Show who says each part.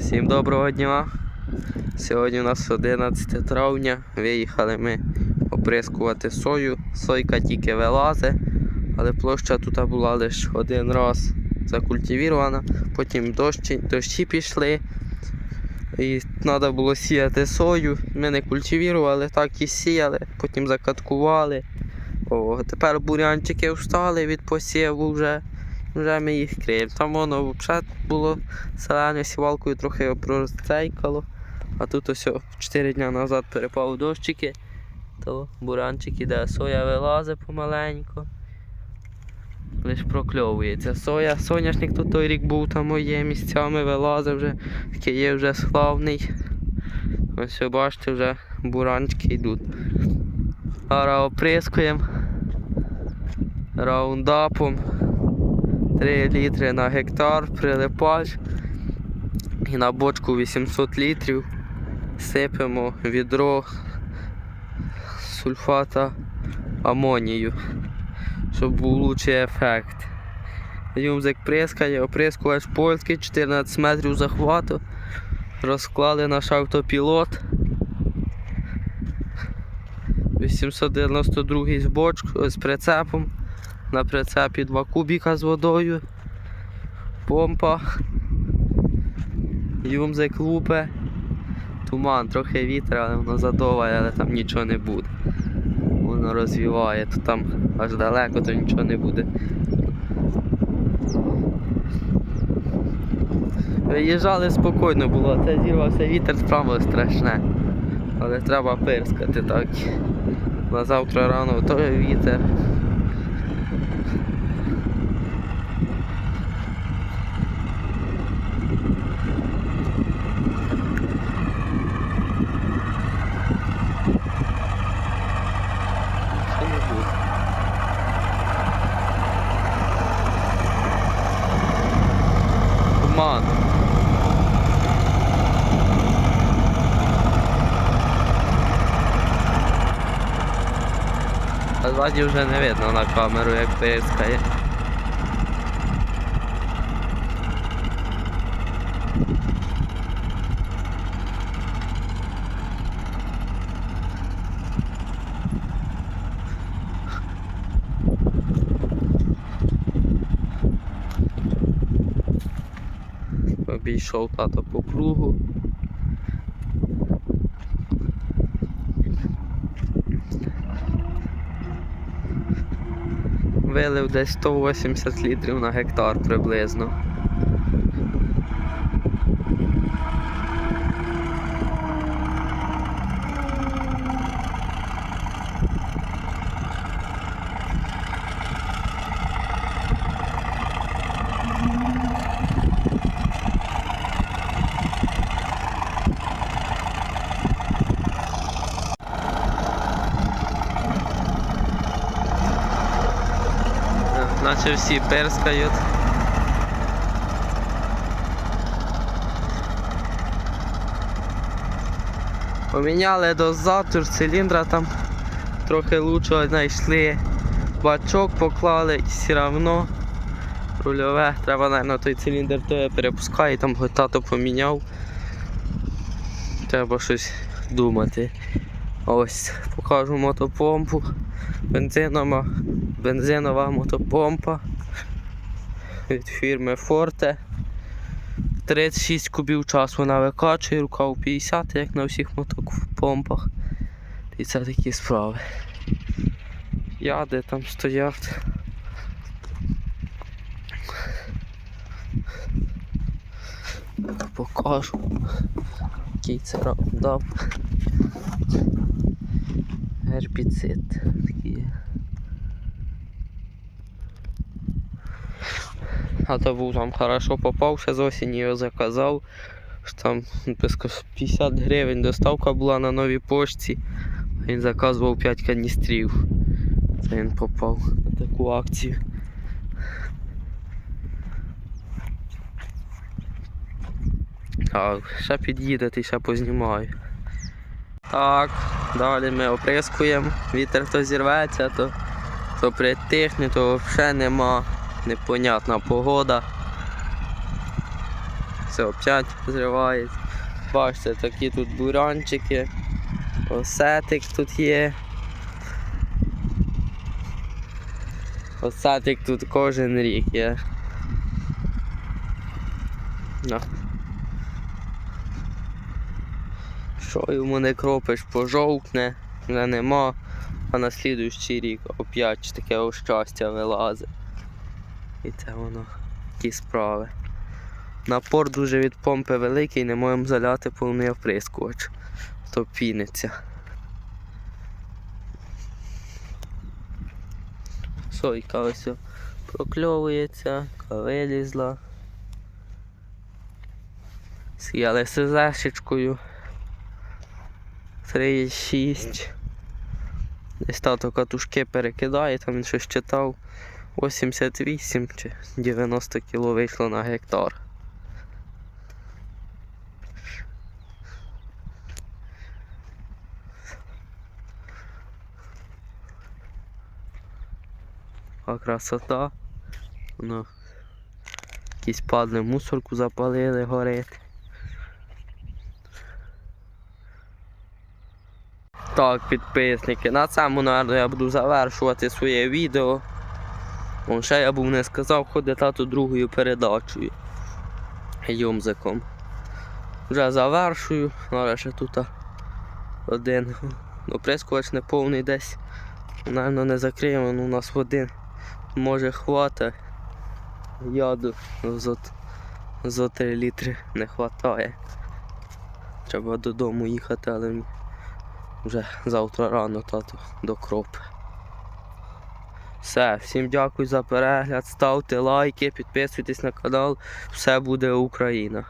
Speaker 1: Всім доброго дня. Сьогодні у нас 11 травня. Виїхали ми оприскувати сою. Сойка тільки вилазить, але площа тут була лише один раз закультивірована, потім дощі, дощі пішли. І треба було сіяти сою. Ми не культивірували, так і сіяли, потім закаткували. О, тепер бурянчики встали від посіву вже. Вже ми їх криємо. Там воно взагалі було зеленою сівалкою трохи прозцейкало. А тут ось 4 дні назад перепав дощики, то буранчик іде, соя вилазить помаленьку. Лиш прокльовується. Соя, соняшник тут той рік був там моє місцями вилазить вже, такий є вже славний. Ось бачите, вже буранчики йдуть. Зараз оприскуємо раундапом. 3 літри на гектар, прилипач. І на бочку 800 літрів сипемо відро сульфата амонію, щоб був лучший ефект. Юмзик прискає, оприскувач польський, 14 метрів захвату. Розклали наш автопілот. 892 з бочкою з прицепом. На прицепі 2 кубіка з водою. Помпа. Юмзик лупе. Туман, трохи вітра, але воно задоває, але там нічого не буде. Воно розвіває, то там аж далеко, то нічого не буде. Виїжджали спокійно було, це зірвався вітер, справа страшне. Але треба пирскати так. На завтра рано той вітер. Що не буде? Туман. А ззаді вже не видно на камеру, як пискає. Обійшов тато по кругу. Вилив десь 180 літрів на гектар приблизно. Наче всі перскають. Поміняли дозатор циліндра там трохи лучше знайшли. Бачок поклали і все одно рульове. Треба, мабуть, той циліндр той перепускає, там тато поміняв. Треба щось думати. Ось покажу мотопомпу. Бензинова, бензинова мотопомпа від фірми Forte. 36 кубів часу вона викачує, рукав 50, як на всіх мотопомпах. І це такі справи. Яди там стоять. Покажу. Який це раундап. Гербіцид. Такий. А то був там хорошо попав, ще з осені його заказав. Там близько 50 гривень доставка була на новій пошті. Він заказував 5 каністрів. Це він попав на таку акцію. Так, ще під'їдете, ще познімаю. Так, далі ми оприскуємо. Вітер то зірветься, то, то притихне, то взагалі нема. Непонятна погода. Все, опять зривається. Бачите, такі тут буранчики. Осетик тут є. Осетик тут кожен рік є. На. Що йому не кропиш, пожовкне, вже нема, а на слідуючий рік опять таке щастя вилазить. І це воно ті справи. Напор дуже від помпи великий, не можемо заляти повний оприскувач. То піниться. Сойка ось прокльовується, вилізла. Сіяли СЗшечкою. 3,6. Десь тато катушки перекидає, там він щось читав. 88 чи 90 кіло вийшло на гектар. А красота. Воно якісь падли, мусорку запалили, горить. Так, підписники, на цьому, наверное, я буду завершувати своє відео. Вон ще я був не сказав, ходить тато другою передачею. Юмзиком. Вже завершую. Зараз ще тут один оприскувач не повний десь. Наверно, не закриємо, ну у нас один може хватить. Яду зо, зо 3 літри не вистачає. Треба додому їхати, але вже завтра рано тато до кропи. Все, всім дякую за перегляд, ставте лайки, підписуйтесь на канал. Все буде Україна.